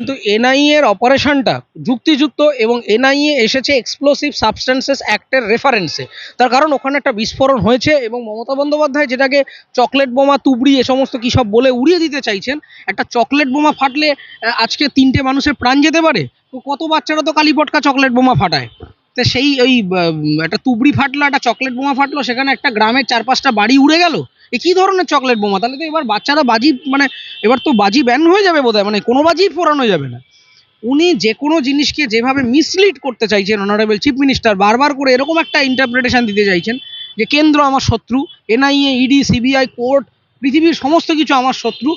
কিন্তু এনআইএ এর অপারেশনটা যুক্তিযুক্ত এবং এনআইএ এসেছে এক্সপ্লোসিভ সাবস্টেন্সেস অ্যাক্টের রেফারেন্সে তার কারণ ওখানে একটা বিস্ফোরণ হয়েছে এবং মমতা বন্দ্যোপাধ্যায় যেটাকে চকলেট বোমা, তুবড়ি এ সমস্ত কী সব বলে উড়িয়ে দিতে চাইছেন, একটা চকলেট বোমা ফাটলে আজকে তিনটে মানুষের প্রাণ যেতে পারে? কত বাচ্চারা তো কালীপটকা চকলেট বোমা ফাটায়? তো সেই ওই একটা তুবড়ি ফাটলো, একটা চকলেট বোমা ফাটলো, সেখানে একটা গ্রামের চার পাঁচটা বাড়ি উড়ে গেল। এ কী ধরনের চকলেট বোমা? তাহলে তো এবার বাচ্চারা বাজি মানে এবার তো বাজি ব্যান হয়ে যাবে বোধহয় মানে কোনো বাজি ফোরানো যাবে না। উনি যে কোনো জিনিসকে যেভাবে মিসলিড করতে চাইছেন অনারেবল চিফ মিনিস্টার বারবার করে এরকম একটা ইন্টারপ্রিটেশন দিতে চাইছেন যে কেন্দ্র আমার শত্রু এনআইএ ইডি সিবিআই কোর্ট পৃথিবীর সমস্ত কিছু আমার শত্রু,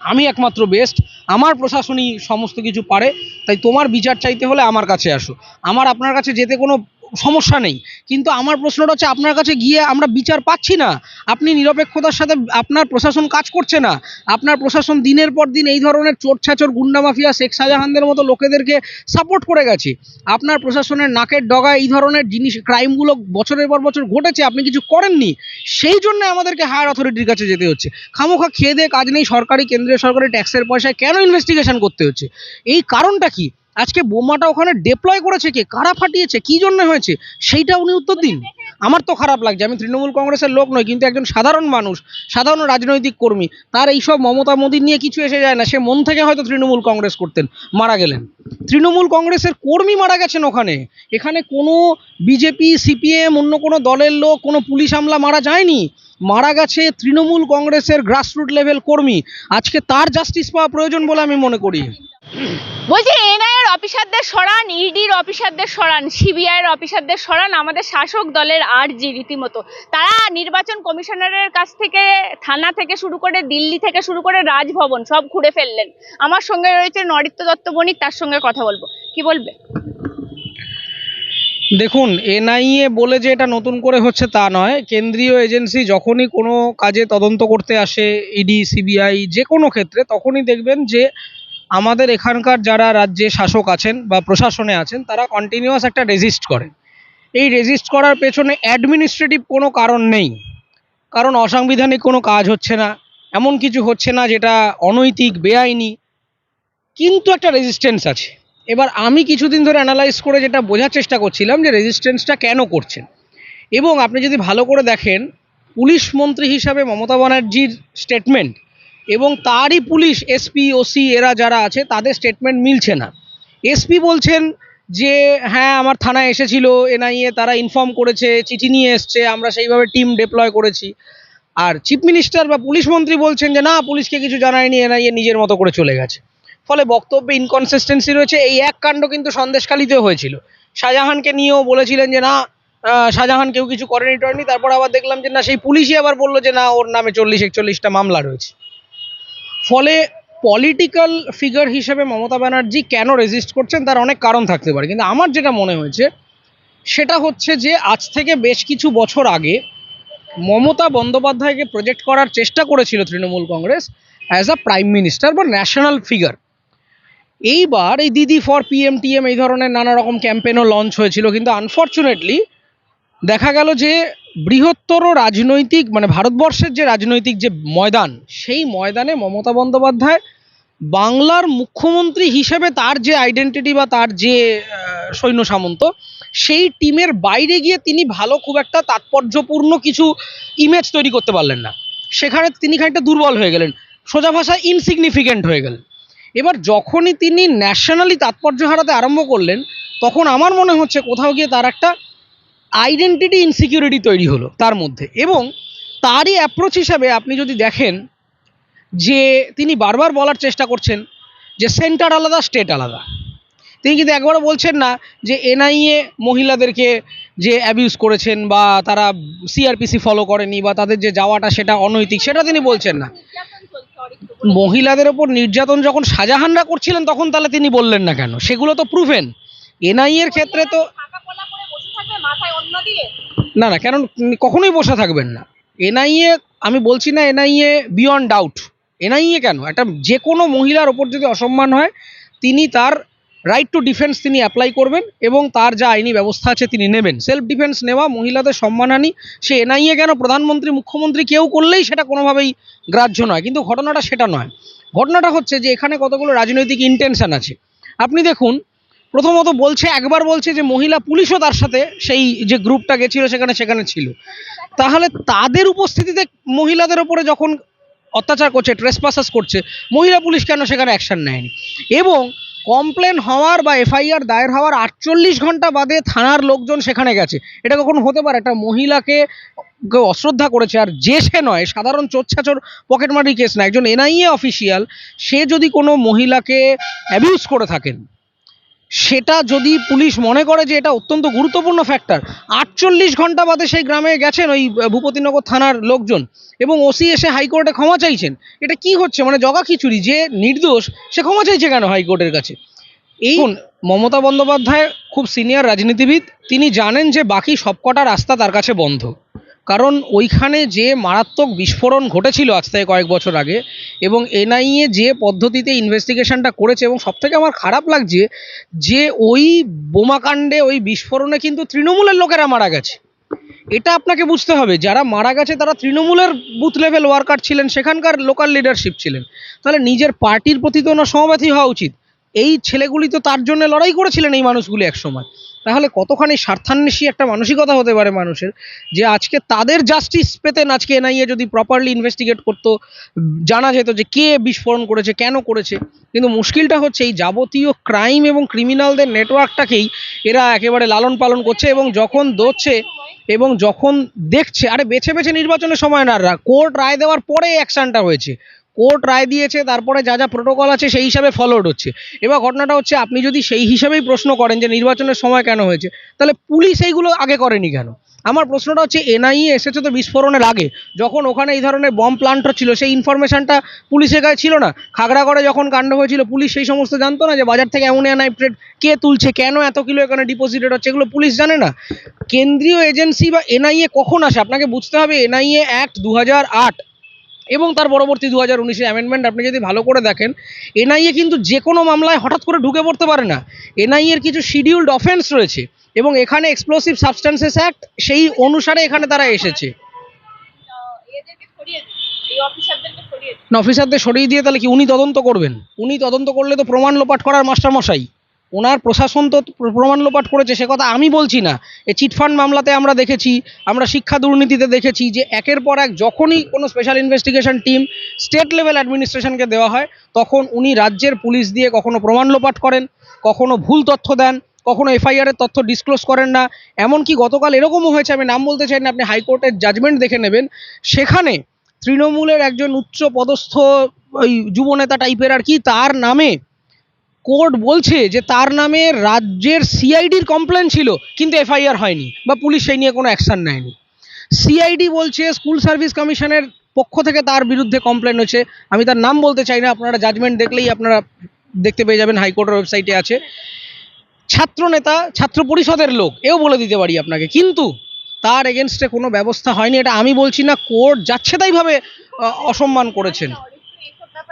আমি একমাত্র বেস্ট আমার প্রশাসনই সমস্ত কিছু পারে, তাই তোমার বিচার চাইতে হলে আমার কাছে আসো। আমার আপনার কাছে যেতে কোনো সমস্যা নেই। কিন্তু আমার প্রশ্নটা হচ্ছে, আপনার কাছে গিয়ে আমরা বিচার পাচ্ছি না। আপনি নিরপেক্ষতার সাথে আপনার প্রশাসন কাজ করছে না। আপনার প্রশাসন দিনের পর দিন এই ধরনের চোর ছাচর গুন্ডা মাফিয়া, শেখ শাহজাহানদের মতো লোকেদেরকে সাপোর্ট করে গেছে। আপনার প্রশাসনের নাকের ডগায় এই ধরনের জিনিস ক্রাইমগুলো বছরের পর বছর ঘটেছে, আপনি কিছু করেননি। সেই জন্য আমাদেরকে হায়ার অথরিটির কাছে যেতে হচ্ছে। খামোখা খেয়ে দিয়ে কাজ নেই, সরকারি, কেন্দ্রীয় সরকারি ট্যাক্সের পয়সায় কেন ইনভেস্টিগেশন করতে হচ্ছে? এই কারণটা কি? আজকে বোমাটা ওখানে ডেপ্লয় করেছে কে? কারা ফাটিয়েছে? কি জন্য হয়েছে? সেইটা উনি উত্তর দিন। আমার তো খারাপ লাগছে। আমি তৃণমূল কংগ্রেসের লোক নই, কিন্তু একজন সাধারণ মানুষ, সাধারণ রাজনৈতিক কর্মী, তার এইসব মমতা মোদীর নিয়ে কিছু এসে যায় না। সে মন থেকে হয়তো তৃণমূল কংগ্রেস করতেন, মারা গেলেন। তৃণমূল কংগ্রেসের কর্মী মারা গেছেন ওখানে। এখানে কোনো বিজেপি, সিপিএম, অন্য কোনো দলের লোক, কোনো পুলিশ হামলা মারা যায়নি। মারা গেছে তৃণমূল কংগ্রেসের গ্রাসরুট লেভেল কর্মী। আজকে তার জাস্টিস পাওয়া প্রয়োজন বলে আমি মনে করি। বলছি, এনআইএর অফিসারদের সরান, ইডির অফিসারদের সরান সিবিআই এর অফিসারদের সরান, আমাদের শাসক দলের আরজি রীতিমতো। তারা নির্বাচন কমিশনারের কাছ থেকে, থানা থেকে শুরু করে দিল্লি থেকে শুরু করে রাজভবন সব ঘুরে ফেললেন। আমার সঙ্গে রয়েছে নরিত্য দত্ত বণিক, তার সঙ্গে কথা বলব। কি বলবে? দেখুন, এনআইএ বলে যে এটা নতুন করে হচ্ছে তা নয়। কেন্দ্রীয় এজেন্সি যখনই কোনো কাজে তদন্ত করতে আসে ইডি সিবিআই যে কোনো ক্ষেত্রে, তখনই দেখবেন যে আমাদের এখানকার যারা রাজ্যে শাসক আছেন বা প্রশাসনে আছেন, তারা কন্টিনিউয়াস একটা রেজিস্ট করে এই রেজিস্ট করার পেছনে অ্যাডমিনিস্ট্রেটিভ কোনো কারণ নেই। কারণ অসাংবিধানিক কোনো কাজ হচ্ছে না। এমন কিছু হচ্ছে না যেটা অনৈতিক, বেআইনি। কিন্তু একটা রেজিস্ট্যান্স আছে। এবার আমি কিছুদিন ধরে অ্যানালাইজ করে যেটা বোঝার চেষ্টা করছিলাম যে রেজিস্ট্যান্সটা কেন করছেন। এবং আপনি যদি ভালো করে দেখেন, পুলিশ মন্ত্রী হিসাবে মমতা ব্যানার্জির স্টেটমেন্ট এবং তারই পুলিশ এসপি ওসি এরা যারা আছে, তাদের স্টেটমেন্ট মিলছে না। এসপি বলছেন যে হ্যাঁ আমার থানায় এসেছিল এনআইএ তারা ইনফর্ম করেছে, চিঠি নিয়ে এসছে, আমরা সেইভাবে টিম ডেপ্লয় করেছি। আর চিফ মিনিস্টার বা পুলিশ মন্ত্রী বলছেন যে, না, পুলিশকে কিছু জানায়নি এনআইএ নিজের মতো করে চলে গেছে। ফলে বক্তব্যে ইনকনসিস্টেন্সি রয়েছে। এই এক কাণ্ড কিন্তু সন্দেশখালিতেও হয়েছিল। শাহজাহানকে নিয়েও বলেছিলেন যে, না শাহজাহান কেউ কিছু করেনি, টরেনি। তারপর আবার দেখলাম যে, না, সেই পুলিশই আবার বলল যে, না, ওর নামে চল্লিশ, একচল্লিশটা মামলা রয়েছে। ফলে পলিটিক্যাল ফিগার হিসেবে মমতা ব্যানার্জি কেন রেজিস্ট করছেন তার অনেক কারণ থাকতে পারে। কিন্তু আমার যেটা মনে হয়েছে, সেটা হচ্ছে যে, আজ থেকে বেশ কিছু বছর আগে মমতা বন্দ্যোপাধ্যায়কে প্রজেক্ট করার চেষ্টা করেছিল Trinamool Congress as a prime minister বা ন্যাশনাল ফিগার এইবার এই দিদি ফর পিএম টিএম এই ধরনের নানা রকম ক্যাম্পেনও লঞ্চ হয়েছিল, কিন্তু আনফর্চুনেটলি দেখা গেল যে বৃহত্তর রাজনৈতিক মানে ভারতবর্ষের যে রাজনৈতিক যে ময়দান, সেই ময়দানে মমতা বন্দ্যোপাধ্যায় বাংলার মুখ্যমন্ত্রী হিসেবে তার যে আইডেন্টিটি বা তার যে সৈন্য সামন্ত, সেই টিমের বাইরে গিয়ে তিনি ভালো খুব একটা তাৎপর্যপূর্ণ কিছু ইমেজ তৈরি করতে পারলেন না। সেখানে তিনি খানিকটা দুর্বল হয়ে গেলেন। সোজা ভাষায় ইনসিগনিফিকেন্ট হয়ে গেলেন। এবার যখনই তিনি ন্যাশনালি তাৎপর্য হারাতে আরম্ভ করলেন, তখন আমার মনে হচ্ছে কোথাও গিয়ে তার একটা আইডেন্টিটি ইনসিকিউরিটি তৈরি হলো তার মধ্যে। এবং তারই অ্যাপ্রোচ হিসাবে আপনি যদি দেখেন যে তিনি বারবার বলার চেষ্টা করছেন যে সেন্টার আলাদা স্টেট আলাদা। তিনি কিন্তু একবারও বলছেন না যে এনআইএ মহিলাদেরকে যে অ্যাবিউজ করেছেন বা তারা সিআরপিসি ফলো করেনি বা তাদের যে যাওয়াটা সেটা অনৈতিক, সেটা তিনি বলছেন না। মহিলাদের ওপর নির্যাতন যখন শাহজাহানরা করছিলেন, তখন তাহলে তিনি বললেন না কেন? সেগুলো তো প্রুভেন এনআই এর ক্ষেত্রে তো না না, কেন কখনোই বসে থাকবেন না। এনআইএ আমি বলছি না এনআইএ বিয়ন্ড ডাউট এনআইএ কেন? একটা যে কোনো মহিলার ওপর যদি অসম্মান হয়, তিনি তার রাইট টু ডিফেন্স তিনি অ্যাপ্লাই করবেন এবং তার যা আইনি ব্যবস্থা আছে তিনি নেবেন। সেলফ ডিফেন্স নেওয়া, মহিলাদের সম্মানহানি সে এনআইএ কেন? প্রধানমন্ত্রী, মুখ্যমন্ত্রী কেউ করলেই সেটা কোনোভাবেই গ্রাহ্য নয়। কিন্তু ঘটনাটা সেটা নয়। ঘটনাটা হচ্ছে যে এখানে কতগুলো রাজনৈতিক ইন্টেনশন আছে। আপনি দেখুন, প্রথমত বলছে, একবার বলছে যে মহিলা পুলিশও তার সাথে সেই যে গ্রুপটা গেছিল সেখানে সেখানে ছিল। তাহলে তাদের উপস্থিতিতে মহিলাদের ওপরে যখন অত্যাচার করছে ট্রেসপাসাস করছে, মহিলা পুলিশ কেন সেখানে অ্যাকশন নেয়নি? এবং কমপ্লেন হওয়ার বা এফআইআর দায়ের হওয়ার আটচল্লিশ ঘণ্টা বাদে থানার লোকজন সেখানে গেছে। এটা কখন হতে পারে? একটা মহিলাকে কেউ অশ্রদ্ধা করেছে আর যে সে নয়, সাধারণ চোরছাচোর পকেটমারি কেস না, একজন এনআইএ অফিসিয়াল, সে যদি কোনো মহিলাকে অ্যাবিউজ করে থাকেন সেটা যদি পুলিশ মনে করে যে এটা অত্যন্ত গুরুত্বপূর্ণ ফ্যাক্টর আটচল্লিশ ঘণ্টা বাদে সেই গ্রামে গেছেন ওই ভূপতিনগর থানার লোকজন এবং ওসি এসে হাইকোর্টে ক্ষমা চাইছেন। এটা কি হচ্ছে? মানে জগা খিচুড়ি, যে নির্দোষ, সে ক্ষমা চাইছে কেন হাইকোর্টের কাছে? এই মমতা বন্দ্যোপাধ্যায় খুব সিনিয়র রাজনীতিবিদ, তিনি জানেন যে বাকি সবকটা রাস্তা তার কাছে বন্ধ। কারণ ওইখানে যে মারাত্মক বিস্ফোরণ ঘটেছিল আজ থেকে কয়েক বছর আগে, এবং এনআইএ যে পদ্ধতিতে ইনভেস্টিগেশনটা করেছে, এবং সবথেকে আমার খারাপ লাগছে যে ওই বোমাকাণ্ডে, ওই বিস্ফোরণে কিন্তু তৃণমূলের লোকেরা মারা গেছে। এটা আপনাকে বুঝতে হবে, যারা মারা গেছে তারা তৃণমূলের বুথ লেভেল ওয়ার্কার ছিলেন, সেখানকার লোকাল লিডারশিপ ছিলেন। তাহলে নিজের পার্টির প্রতি তো ওনার সমব্যথী হওয়া উচিত। এই ছেলেগুলি তো তার জন্য লড়াই করেছিলেন এই মানুষগুলি একসময় তাহলে কতখানি স্বার্থান্বেষী একটা মানসিকতা হতে পারে মানুষের যে আজকে তাদের জাস্টিস পেতেন, আজকে এনআইএ যদি প্রপারলি ইনভেস্টিগেট করতো, জানা যেত যে কে বিস্ফোরণ করেছে, কেন করেছে। কিন্তু মুশকিলটা হচ্ছে এই যাবতীয় ক্রাইম এবং ক্রিমিনালদের নেটওয়ার্কটাকেই এরা একেবারে লালন পালন করছে এবং যখন দোচ্ছে এবং যখন দেখছে, আরে বেছে বেছে নির্বাচনের সময় না কোর্ট রায় দেওয়ার পরে অ্যাকশনটা হয়েছে। কোর্ট রায় দিয়েছে, তারপরে যা যা প্রোটোকল আছে সেই হিসাবে ফলোড হচ্ছে। এবার ঘটনাটা হচ্ছে, আপনি যদি সেই হিসাবেই প্রশ্ন করেন যে নির্বাচনের সময় কেন হয়েছে, তাহলে পুলিশ এইগুলো আগে করেনি কেন? আমার প্রশ্নটা হচ্ছে, এনআইএ এসেছে তো বিস্ফোরণের আগে, যখন ওখানে এই ধরনের বম প্লান্ট ছিল সেই ইনফরমেশনটা পুলিশের কাছে ছিল না। খাগড়াগড়ে যখন কাণ্ড হয়েছিল, পুলিশ সেই সমস্ত জানতো না যে বাজার থেকে অ্যামোনিয়া নাইট্রেট কে তুলছে, কেন এত কিলো এখানে ডিপোজিটেড হচ্ছে, এগুলো পুলিশ জানে না। কেন্দ্রীয় এজেন্সি বা এনআইএ কখন আসে? আপনাকে বুঝতে হবে, এনআইএ অ্যাক্ট দু এবং তার পরবর্তী দু হাজার উনিশের অ্যামেন্ডমেন্ট আপনি যদি ভালো করে দেখেন এনআইএ কিন্তু যে কোনো মামলায় হঠাৎ করে ঢুকে পড়তে পারে না। এনআইএর কিছু শিডিউলড অফেন্স রয়েছে এবং এখানে এক্সপ্লোসিভ সাবস্টেন্সেস অ্যাক্ট সেই অনুসারে এখানে তারা এসেছে। অফিসারদের সরিয়ে দিয়ে তাহলে কি উনি তদন্ত করবেন? উনি তদন্ত করলে তো প্রমাণ লোপাট করার মাস্টারমশাই। ওনার প্রশাসন তো প্রমাণ লোপাট করেছে, সে কথা আমি বলছি না। এই চিটফান্ড মামলাতে আমরা দেখেছি, আমরা শিক্ষা দুর্নীতিতে দেখেছি যে একের পর এক যখনই কোনো special investigation team state level অ্যাডমিনিস্ট্রেশনকে দেওয়া হয়, তখন উনি রাজ্যের পুলিশ দিয়ে কখনো প্রমাণ লোপাট করেন, কখনো ভুল তথ্য দেন, কখনো এফআইআর এর তথ্য ডিসক্লোজ করেন না। এমনকি গতকাল এরকমও হয়েছে, আমি নাম বলতে চাই না, আপনি হাইকোর্টের জাজমেন্ট দেখে নেবেন, সেখানে তৃণমূলের একজন উচ্চ পদস্থ ওই যুবনেতা টাইপের আর কি, তার নামে কোর্ট বলছে যে তার নামে রাজ্যের সিআইডির কমপ্লেন ছিল, কিন্তু এফআইআর হয়নি বা পুলিশ সেই নিয়ে কোনো অ্যাকশন নেয়নি। সিআইডি বলছে স্কুল সার্ভিস কমিশনের পক্ষ থেকে তার বিরুদ্ধে কমপ্লেন হয়েছে। আমি তার নাম বলতে চাই না, আপনারা জাজমেন্ট দেখলেই আপনারা দেখতে পেয়ে যাবেন, হাইকোর্টের ওয়েবসাইটে আছে। ছাত্র নেতা, ছাত্র পরিষদের লোক, এও বলে দিতে পারি আপনাকে, কিন্তু তার এগেনস্টে কোনো ব্যবস্থা হয়নি, এটা আমি বলছি না, কোর্ট যাচ্ছে তাইভাবে অসম্মান করেছেন এসব ব্যাপারে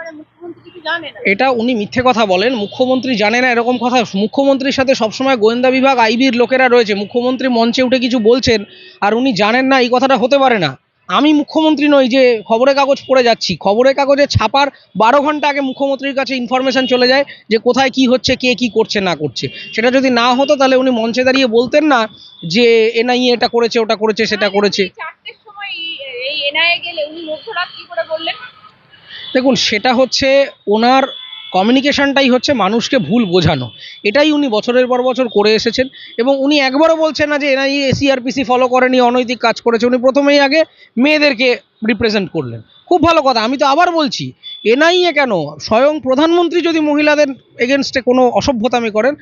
মুখ্যমন্ত্রী কিছু জানে না এটা উনি মিথ্যে কথা বলেন মুখ্যমন্ত্রী জানে না এরকম কথা। মুখ্যমন্ত্রীর সাথে সবসময় গোয়েন্দা বিভাগ আইবির লোকেরা রয়েছে। মুখ্যমন্ত্রী মঞ্চে উঠে কিছু বলছেন আর উনি জানেন না এই কথাটা হতে পারে না। আমি মুখ্যমন্ত্রী নই যে খবরের কাগজ পড়ে যাচ্ছি। খবরের কাগজে ছাপার বারো ঘণ্টা আগে মুখ্যমন্ত্রীর কাছে ইনফরমেশন চলে যায় যে কোথায় কি হচ্ছে কে কি করছে না করছে। সেটা যদি না হতো তাহলে উনি মঞ্চে দাঁড়িয়ে বলতেন না যে এনআইএ এটা করেছে ওটা করেছে সেটা করেছে। চারটের সময় এই- এনআইএ গেলে উনি মধ্যরাত কি করে বললেন? দেখুন, সেটা হচ্ছে ওনার কমিউনিকেশানটাই হচ্ছে মানুষকে ভুল বোঝানো। এটাই উনি বছরের পর বছর করে এসেছেন এবং উনি একবারও বলছেন না যে এনআই এসিআরপিসি ফলো করেনি, অনৈতিক কাজ করেছে। উনি প্রথমেই আগে মেয়েদেরকে রিপ্রেজেন্ট করলেন। খুব ভালো কথা, আমি তো আবার বলছি এনআইএ কেন? স্বয়ং প্রধানমন্ত্রী যদি মহিলাদের এগেনস্টে কোনো অসভ্যতামি করেন,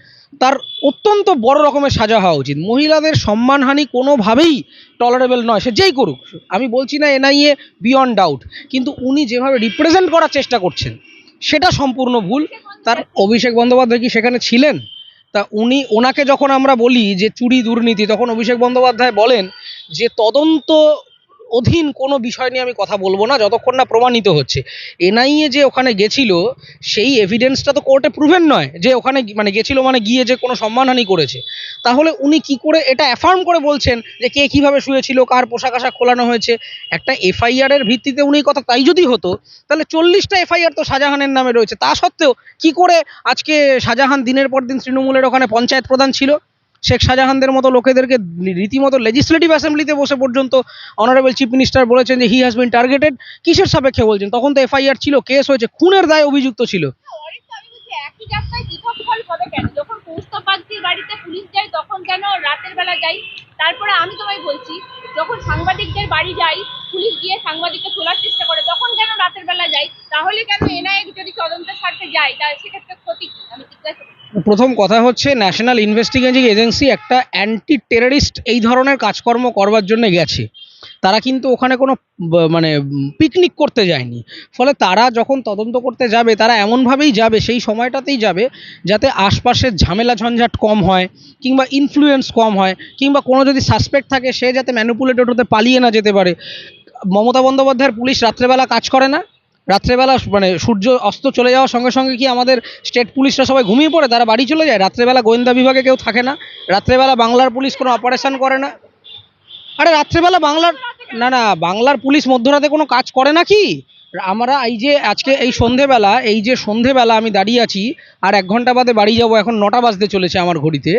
তার অত্যন্ত বড় রকমের সাজা হওয়া উচিত। মহিলাদের সম্মানহানি কোনোভাবেই টলারেবল নয়, সে যেই করুক। আমি বলছি না এনআইএ বিয়ন্ড ডাউট কিন্তু উনি যেভাবে রিপ্রেজেন্ট করার চেষ্টা করছেন, সেটা সম্পূর্ণ ভুল। তার অভিষেক বন্দ্যোপাধ্যায় কি সেখানে ছিলেন? তা উনি, ওনাকে যখন আমরা বলি যে চুরি দুর্নীতি, তখন অভিষেক বন্দ্যোপাধ্যায় বলেন যে তদন্ত অধীন কোনো বিষয় নিয়ে আমি কথা বলব না, যতক্ষণ না প্রমাণিত হচ্ছে। এনআইএ যে ওখানে গেছিল, সেই এভিডেন্সটা তো কোর্টে প্রুভেন নয় যে ওখানে মানে গেছিল মানে গিয়ে যে কোনো সম্মানহানি করেছে। তাহলে উনি কি করে এটা অ্যাফার্ম করে বলছেন যে কে কীভাবে শুয়েছিল, কার পোশাক আশাক খোলানো হয়েছে? একটা এফআইআর এর ভিত্তিতে উনি কথা তাই যদি হতো, তাহলে চল্লিশটা এফআইআর তো শাহজাহানের নামে রয়েছে। তা সত্ত্বেও কি করে আজকে শাহজাহান দিনের পর দিন তৃণমূলের ওখানে পঞ্চায়েত প্রধান ছিল? শেখ শাহজাহানদের মতো লোকেদেরকে রীতিমতো লেজিসলেটিভ অ্যাসেম্বলিতে বসে পর্যন্ত অনারেবল চিফ মিনিস্টার বলেছেন যে হি হ্যাজ বিন টার্গেটেড কিসের সাপেক্ষে বলছেন? তখন তো এফআইআর ছিল কেস হয়েছে, খুনের দায় অভিযুক্ত ছিল। বাড়িতে পুলিশ যায় তখন কেন রাতের বেলা যাই তারপরে আমি তোমায় বলছি যখন সাংবাদিকদের বাড়ি যাই পুলিশ গিয়ে সাংবাদিককে তোলার চেষ্টা করে তখন কেন রাতের বেলা যাই তাহলে কেন এনআইএ যদি তদন্তের স্বার্থে যায়, তাহলে সেক্ষেত্রে ক্ষতি আমি জিজ্ঞাসা। প্রথম কথা হচ্ছে ন্যাশনাল ইনভেস্টিগেটিং এজেন্সি একটা অ্যান্টি টেররিস্ট এই ধরনের কাজকর্ম করবার জন্য গেছে। তারা কিন্তু ওখানে কোনো মানে পিকনিক করতে যায়নি। ফলে তারা যখন তদন্ত করতে যাবে, তারা এমনভাবেই যাবে, সেই সময়টাতেই যাবে, যাতে আশপাশের ঝামেলা ঝঞ্ঝাট কম হয়, কিংবা ইনফ্লুয়েন্স কম হয়, কিংবা কোনো যদি সাসপেক্ট থাকে, সে যাতে ম্যানুপুলেটেড হতে পালিয়ে না যেতে পারে। মমতা বন্দ্যোপাধ্যায়ের পুলিশ রাত্রেবেলা কাজ করে না রাত্রেবেলা মানে সূর্য অস্ত চলে যাওয়ার সঙ্গে সঙ্গে কি আমাদের স্টেট পুলিশরা সবাই ঘুমিয়ে পড়ে? তারা বাড়ি চলে যায়? রাত্রেবেলা গোয়েন্দা বিভাগে কেউ থাকে না? রাত্রেবেলা বাংলার পুলিশ কোনো অপারেশন করে না? আরে রাত্রেবেলা বাংলার না না, বাংলার পুলিশ মধ্যরাতে কোনো কাজ করে না কি? আমরা এই যে আজকে এই সন্ধেবেলা, এই যে সন্ধেবেলা আমি দাঁড়িয়ে আছি, আর এক ঘণ্টা বাদে বাড়ি যাব, এখন নটা বাজতে চলেছে আমার ঘড়িতে।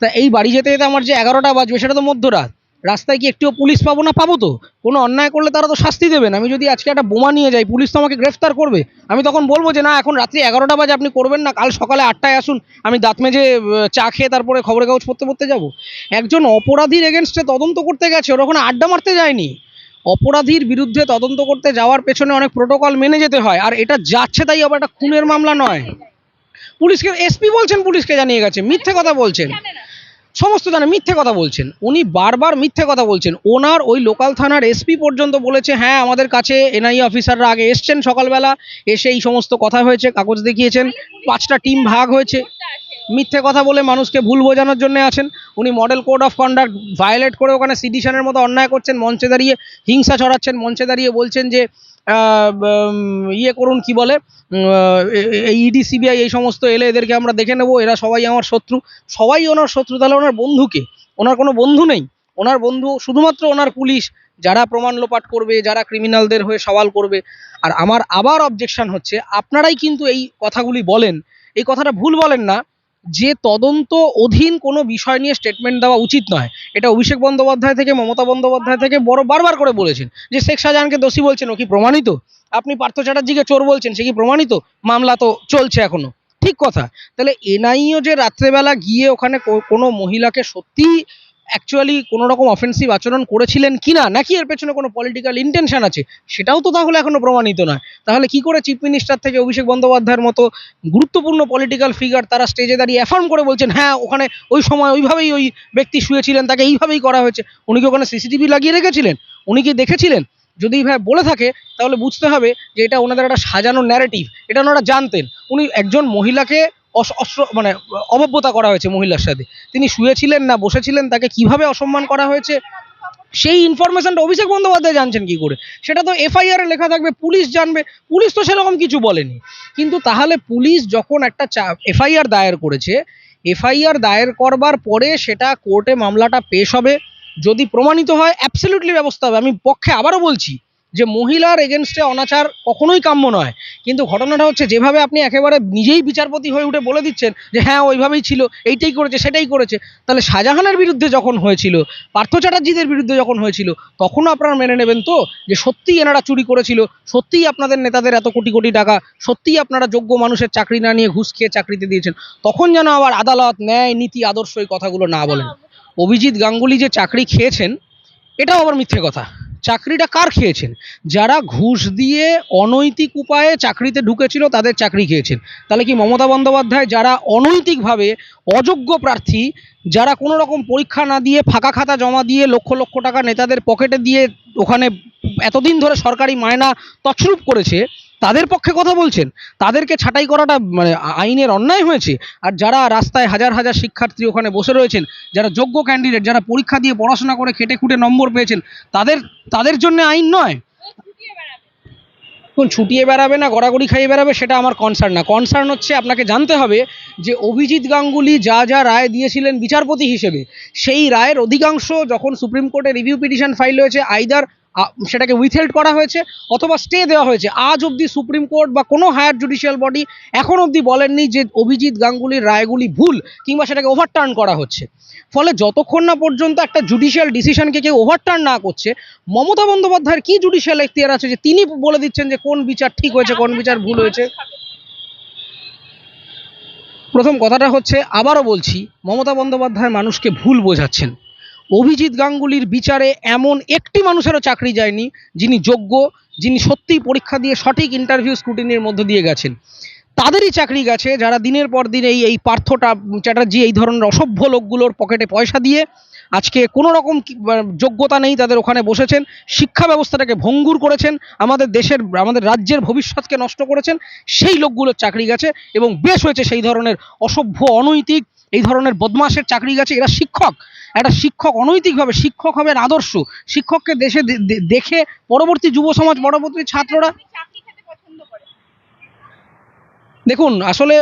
তা এই বাড়ি যেতে যেতে আমার যে এগারোটা বাজবে, সেটা তো মধ্যরাত। রাস্তায় কি একটিও পুলিশ পাবো না পাবো তো? কোনো অন্যায় করলে তারা তো শাস্তি দেবেন। আমি যদি আজকে একটা বোমা নিয়ে যাই, পুলিশ তো আমাকে গ্রেফতার করবে। আমি তখন বলব যে, না, এখন রাত্রি এগারোটা বাজে আপনি করবেন না, কাল সকালে আটটায় আসুন। আমি দাঁত মেজে চা খেয়ে তারপরে খবরের কাগজ পড়তে পড়তে যাব। একজন অপরাধীর এগেনস্টে তদন্ত করতে গেছে, ওরা ওখানে আড্ডা মারতে যায়নি। অপরাধীর বিরুদ্ধে তদন্ত করতে যাওয়ার পেছনে অনেক প্রোটোকল মেনে যেতে হয়, আর এটা যাচ্ছে তাই আবার একটা খুনের মামলা নয়। পুলিশকে এসপি বলছেন পুলিশকে জানিয়ে গেছে, মিথ্যে কথা বলছেন। সমস্ত জানে, মিথ্যে কথা বলছেন। উনি বারবার মিথ্যে কথা বলছেন। ওনার ওই লোকাল থানার এসপি পর্যন্ত বলেছে হ্যাঁ আমাদের কাছে এনআই অফিসাররা আগে এসছেন সকালবেলা, এসে এই সমস্ত কথা হয়েছে, কাগজ দেখিয়েছেন, পাঁচটা টিম ভাগ হয়েছে। মিথ্যে কথা বলে মানুষকে ভুল বোঝানোর জন্য আছেন। উনি model code of conduct violate করে ওখানে সিডিশনের মতো অন্যায় করছেন, মঞ্চে দাঁড়িয়ে হিংসা ছড়াচ্ছেন, মঞ্চে দাঁড়িয়ে বলছেন যে ইয়ে করুন কি বলে এই ইডি সিবিআই এই সমস্ত এলে এদেরকে আমরা দেখে নেব, এরা সবাই আমার শত্রু। সবাই ওনার শত্রু, তাহলে ওনার বন্ধুকে ওনার কোনো বন্ধু নেই। ওনার বন্ধু শুধুমাত্র ওনার পুলিশ, যারা প্রমাণ লোপাট করবে, যারা ক্রিমিনালদের হয়ে সওয়াল করবে। আর আমার আবার অবজেকশন হচ্ছে, আপনারাই কিন্তু এই কথাগুলি বলেন। এই কথাটা ভুল বলেন না যে তদন্ত অধীন কোনো বিষয় নিয়ে স্টেটমেন্ট দেওয়া উচিত নয়। এটা অভিষেক বন্দ্যোপাধ্যায় থেকে, মমতা বন্দ্যোপাধ্যায় থেকে বড় বারবার করে বলেছেন যে শেখ শাহজাহানকে দোষী বলছেন, ও কি প্রমাণিত? আপনি পার্থ চ্যাটার্জিকে চোর বলছেন, সে কি প্রমাণিত? মামলা তো চলছে এখনও। ঠিক কথা। তাহলে এনআইও যে রাত্রেবেলা গিয়ে ওখানে কোনো মহিলাকে সত্যিই অ্যাকচুয়ালি কোনো রকম অফেন্সিভ আচরণ করেছিলেন কি না নাকি এর পেছনে কোনো পলিটিক্যাল ইন্টেনশন আছে, সেটাও তো তাহলে এখনও প্রমাণিত নয়। তাহলে কি করে চিফ মিনিস্টার থেকে অভিষেক বন্দ্যোপাধ্যায়ের মতো গুরুত্বপূর্ণ পলিটিক্যাল ফিগার তারা স্টেজে দাঁড়িয়ে অ্যাফার্ম করে বলছেন হ্যাঁ ওখানে ওই সময় ওইভাবেই ওই ব্যক্তি শুয়েছিলেন, তাকে এইভাবেই করা হয়েছে। উনি কি ওখানে সিসিটিভি লাগিয়ে রেখেছিলেন? উনি কি দেখেছিলেন? যদি ভাই বলে থাকে, তাহলে বুঝতে হবে যে এটা ওনাদের একটা সাজানো ন্যারেটিভ এটা ওনারা জানতেন। উনি একজন মহিলাকে অস্ত্র মানে অভব্যতা করা হয়েছে মহিলার সাথে। তিনি শুয়েছিলেন না, বসেছিলেন, তাকে কীভাবে অসম্মান করা হয়েছে, সেই ইনফরমেশনটা অভিষেক বন্দ্যোপাধ্যায় জানছেন কি করে? সেটা তো এফআইআর লেখা থাকবে, পুলিশ জানবে, পুলিশ তো সেরকম কিছু বলেনি। কিন্তু তাহলে পুলিশ যখন একটা এফআইআর দায়ের করেছে এফআইআর দায়ের করবার পরে সেটা কোর্টে মামলাটা পেশ হবে। যদি প্রমাণিত হয় অ্যাবসলিউটলি ব্যবস্থা হবে। আমি পক্ষে আবারও বলছি যে মহিলার এগেনস্টে অনাচার কখনোই কাম্য নয়। কিন্তু ঘটনাটা হচ্ছে যেভাবে আপনি একেবারে নিজেই বিচারপতি হয়ে উঠে বলে দিচ্ছেন যে হ্যাঁ ওইভাবেই ছিল এইটাই করেছে সেটাই করেছে। তাহলে শাহজাহানের বিরুদ্ধে যখন হয়েছিল পার্থ চ্যাটার্জিদের বিরুদ্ধে যখন হয়েছিল তখনও আপনারা মেনে নেবেন তো যে সত্যিই এনারা চুরি করেছিল সত্যিই আপনাদের নেতাদের এত কোটি কোটি টাকা সত্যিই আপনারা যোগ্য মানুষের চাকরি না নিয়ে ঘুষ খেয়ে চাকরিতে দিয়েছেন। তখন যেন আবার আদালত ন্যায় নীতি আদর্শ এই কথাগুলো না বলেন। অভিজিৎ গাঙ্গুলি যে চাকরি খেয়েছেন এটাও আবার মিথ্যে কথা। চাকরিটা কার খেয়েছেন? যারা ঘুষ দিয়ে অনৈতিক উপায়ে চাকরিতে ঢুকেছিল, তাদের চাকরি খেয়েছেন। তাহলে কি মমতা বন্দ্যোপাধ্যায় যারা অনৈতিকভাবে অযোগ্য প্রার্থী, যারা কোনো রকম পরীক্ষা না দিয়ে ফাঁকা খাতা জমা দিয়ে লক্ষ লক্ষ টাকা নেতাদের পকেটে দিয়ে ওখানে এতদিন ধরে সরকারি মায়না তছরূপ করেছে তাদের পক্ষে কথা বলছেন। তাদেরকে ছাঁটাই করাটা মানে আইনের অন্যায় হয়েছে। আর যারা রাস্তায় হাজার হাজার শিক্ষার্থী ওখানে বসে রয়েছেন, যারা যোগ্য ক্যান্ডিডেট যারা পরীক্ষা দিয়ে পড়াশোনা করে খেটে খুঁটে নম্বর পেয়েছেন, তাদের তাদের জন্য আইন নয়। কোন ছুটিয়ে বেড়াবে না, গড়াগড়ি খাইয়ে বেড়াবে, সেটা আমার কনসার্ন না। কনসার্ন হচ্ছে আপনাকে জানতে হবে যে অভিজিৎ গাঙ্গুলি যা যা রায় দিয়েছিলেন বিচারপতি হিসেবে, সেই রায়ের অধিকাংশ যখন সুপ্রিম কোর্টে রিভিউ পিটিশন ফাইল হয়েছে আইদার সেটাকে উইথহেল্ড করা হয়েছে অথবা স্টে দেওয়া হয়েছে। আজ অবধি সুপ্রিম কোর্ট বা কোনো হায়ার জুডিশিয়াল বডি এখন অবধি বলেননি যে অভিজিৎ গাঙ্গুলির রায়গুলি ভুল কিংবা সেটাকে ওভারটার্ন করা হচ্ছে। ফলে যতক্ষণ না পর্যন্ত একটা জুডিশিয়াল ডিসিশনকে কেউ ওভারটার্ন না করছে, মমতা বন্দ্যোপাধ্যায়ের কি জুডিশিয়াল এখতিয়ার আছে যে তিনি বলে দিচ্ছেন যে কোন বিচার ঠিক হয়েছে, কোন বিচার ভুল হয়েছে? প্রথম কথাটা হচ্ছে, আবারও বলছি, মমতা বন্দ্যোপাধ্যায় মানুষকে ভুল বোঝাচ্ছেন। অভিজিৎ গাঙ্গুলির বিচারে এমন একটি মানুষেরও চাকরি যায়নি, যিনি যোগ্য, যিনি সত্যিই পরীক্ষা দিয়ে সঠিক ইন্টারভিউ স্ক্রুটিনির মধ্য দিয়ে গেছেন। তাদেরই চাকরি গেছে, যারা দিনের পর দিন এই এই পার্থটা চ্যাটার্জি, এই ধরনের অসভ্য লোকগুলোর পকেটে পয়সা দিয়ে আজকে কোনো রকম যোগ্যতা নেই, তাদের ওখানে বসেছেন, শিক্ষা ব্যবস্থাটাকে ভঙ্গুর করেছেন, আমাদের দেশের, আমাদের রাজ্যের ভবিষ্যৎকে নষ্ট করেছেন, সেই লোকগুলোর চাকরি গেছে এবং বেশ হয়েছে সেই ধরনের অসভ্য, অনৈতিক এই ধরনের বদমাসের চাকরি গেছে এরা শিক্ষক। একটা শিক্ষক অনৈতিকভাবে শিক্ষক হবে আদর্শ। শিক্ষককে দেশে দেখে পরবর্তী যুব সমাজ পরবর্তী ছাত্ররা দেখুন আসলে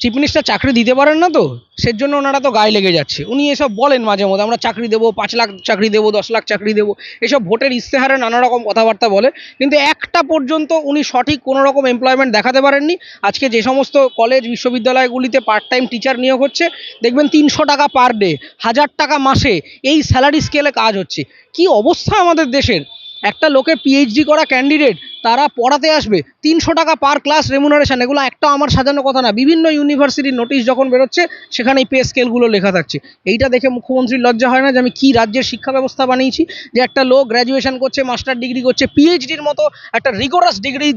চিফ মিনিস্টার চাকরি দিতে পারেন না তো? সের জন্য ওনারা তো গায়ে লেগে যাচ্ছে। উনি এসব বলেন মাঝে মধ্যে, আমরা চাকরি দেবো, পাঁচ লাখ চাকরি দেবো, দশ লাখ চাকরি দেবো, এসব ভোটের ইস্তেহারে নানা রকম কথাবার্তা বলে। কিন্তু একটা পর্যন্ত উনি সঠিক কোনো রকম এমপ্লয়মেন্ট দেখাতে পারেননি। আজকে যে সমস্ত কলেজ বিশ্ববিদ্যালয়গুলিতে পার্ট টাইম টিচার নিয়োগ হচ্ছে, দেখবেন তিনশো টাকা পার ডে হাজার টাকা মাসে এই স্যালারি স্কেলে কাজ হচ্ছে। কি অবস্থা আমাদের দেশের? একটা লোকে পিএইচডি করা ক্যান্ডিডেট তারা পড়াতে আসবে। তিনশো টাকা পার ক্লাস রেমুনারেশন এগুলো একটা আমার সাজানো কথা না। বিভিন্ন ইউনিভার্সিটির নোটিশ যখন বেরোচ্ছে সেখানে এই পে স্কেলগুলো লেখা থাকছে। এইটা দেখে মুখ্যমন্ত্রীর লজ্জা হয় না যে আমি কি রাজ্যের শিক্ষা ব্যবস্থা বানিয়েছি? যে একটা লোক গ্র্যাজুয়েশন করছে মাস্টার ডিগ্রি করছে পিএইচডির মতো একটা রিগোরাস ডিগ্রি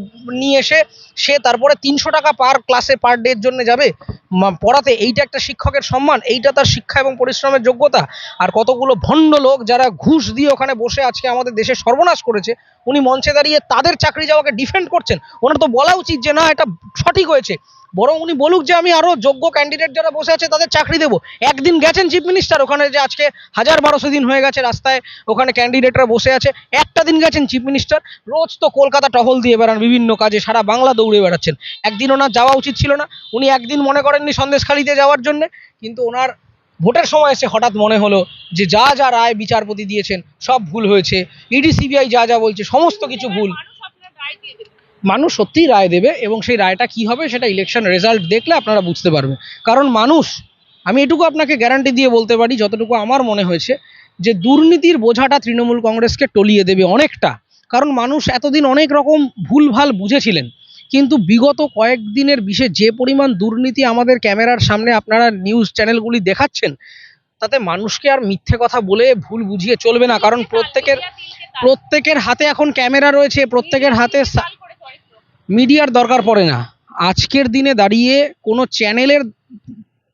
নিয়ে এসে, সে তারপরে তিনশো টাকা পার ক্লাসে পার ডের জন্য যাবে? পড়াতে এইটা একটা শিক্ষকের সম্মান, এইটা তার শিক্ষা এবং পরিশ্রমের যোগ্যতা। আর কতগুলো ভণ্ড লোক যারা ঘুষ দিয়ে ওখানে বসে আজকে আমাদের দেশে সর্বনাশ করেছে, উনি মঞ্চে দাঁড়িয়ে তাদের যাওয়াকে ডিফেন্ড করছেন, ওনার তো বলা উচিত যে না, এটা সঠিক হয়েছে। বরং উনি বলুক যে আমি আরও যোগ্য ক্যান্ডিডেট যারা বসে আছে, তাদের চাকরি দেবো। একদিন গেছেন চিফ মিনিস্টার ওখানে যে আজকে হাজার বারোশো দিন হয়ে গেছে রাস্তায়, ওখানে ক্যান্ডিডেটরা বসে আছে। একটা দিন গেছেন চিফ মিনিস্টার রোজ তো কলকাতা টহল দিয়ে বেড়ান বিভিন্ন কাজে, সারা বাংলা দৌড়ে বেড়াচ্ছেন। একদিন ওনার যাওয়া উচিত ছিল না, উনি একদিন মনে করেননি সন্দেশখালিতে যাওয়ার জন্য, কিন্তু ওনার ভোটের সময় এসে হঠাৎ মনে হলো যে যা যা রায় বিচারপতি দিয়েছেন, সব ভুল হয়েছে। ইডি সিবিআই যা যা বলছে, সমস্ত কিছু ভুল। মানুষ সত্যিই রায় দেবে এবং সেই রায়টা কি হবে সেটা ইলেকশন রেজাল্ট দেখলে আপনারা বুঝতে পারবেন। কারণ মানুষ, আমি এটুকু আপনাকে গ্যারান্টি দিয়ে বলতে পারি, যতটুকু আমার মনে হয়েছে, যে দুর্নীতির বোঝাটা তৃণমূল কংগ্রেসকে টলিয়ে দেবে অনেকটা। কারণ মানুষ এতদিন অনেক রকম ভুলভাল বুঝেছিলেন। কিন্তু বিগত কয়েকদিনের বিশেষ যে পরিমাণ দুর্নীতি আমাদের ক্যামেরার সামনে আপনারা নিউজ চ্যানেলগুলি দেখাচ্ছেন তাতে মানুষকে আর মিথ্যে কথা বলে ভুল বুঝিয়ে চলবে না। কারণ প্রত্যেকের প্রত্যেকের হাতে এখন ক্যামেরা রয়েছে, প্রত্যেকের হাতে মিডিয়ার দরকার পড়ে না। আজকের দিনে দাঁড়িয়ে কোনো চ্যানেলের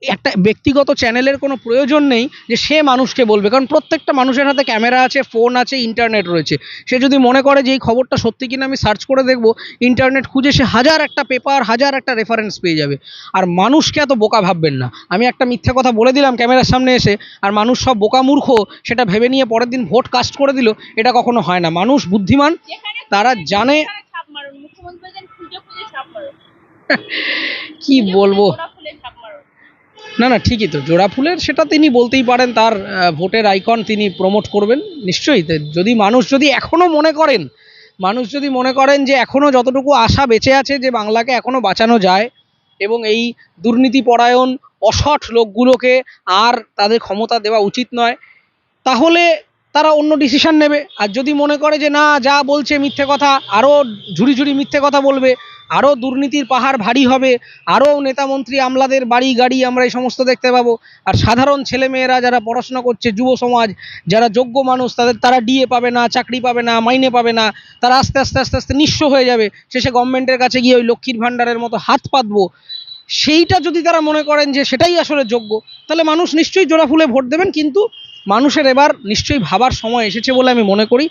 একটা ব্যক্তিগত চ্যানেলের কোনো প্রয়োজন নেই যে সে মানুষকে বলবে। কারণ প্রত্যেকটা মানুষের হাতে ক্যামেরা আছে ফোন আছে ইন্টারনেট রয়েছে। সে যদি মনে করে যে এই খবরটা সত্যি কিনা আমি সার্চ করে দেখব ইন্টারনেট খুঁজে সে হাজার একটা পেপার হাজার একটা রেফারেন্স পেয়ে যাবে। আর মানুষকে এত বোকা ভাববেন না। আমি একটা মিথ্যা কথা বলে দিলাম ক্যামেরার সামনে এসে আর মানুষ সব বোকা মূর্খ সেটা ভেবে নিয়ে পরের দিন ভোট কাস্ট করে দিল এটা কখনো হয় না। মানুষ বুদ্ধিমান তারা জানে কি বলব? না না, ঠিকই তো। জোড়া ফুলের সেটা তিনি বলতেই পারেন, তার ভোটের আইকন তিনি প্রমোট করবেন, নিশ্চয়ই। যদি মানুষ যদি এখনও মনে করেন, মানুষ যদি মনে করেন যে এখনও যতটুকু আশা বেঁচে আছে যে বাংলাকে এখনও বাঁচানো যায় এবং এই দুর্নীতি পরায়ণ অসৎ লোকগুলোকে আর তাদের ক্ষমতা দেওয়া উচিত নয়, তাহলে তারা অন্য ডিসিশন নেবে। আর যদি মনে করে যে না, যা বলছে মিথ্যে কথা আরও ঝুড়ি ঝুড়ি মিথ্যে কথা বলবে আরও দুর্নীতির পাহাড় ভারী হবে আরও নেতামন্ত্রী আমলাদের বাড়ি গাড়ি আমরা এই সমস্ত দেখতে পাবো। আর সাধারণ ছেলেমেয়েরা যারা পড়াশোনা করছে, যুব সমাজ, যারা যোগ্য মানুষ, তাদের তারা ডিএ পাবে না, চাকরি পাবে না, মাইনে পাবে না, তারা আস্তে আস্তে আস্তে আস্তে নিঃস্ব হয়ে যাবে। শেষে গভর্নমেন্টের কাছে গিয়ে ওই লক্ষ্মীর ভাণ্ডারের মতো হাত পাতবো। সেইটা যদি তারা মনে করেন যে সেটাই আসলে যোগ্য, তাহলে মানুষ নিশ্চয়ই জোড়া ফুলে ভোট দেবেন, কিন্তু মানুষের এবার নিশ্চয়ই ভাবার সময় এসেছে বলে আমি মনে করি।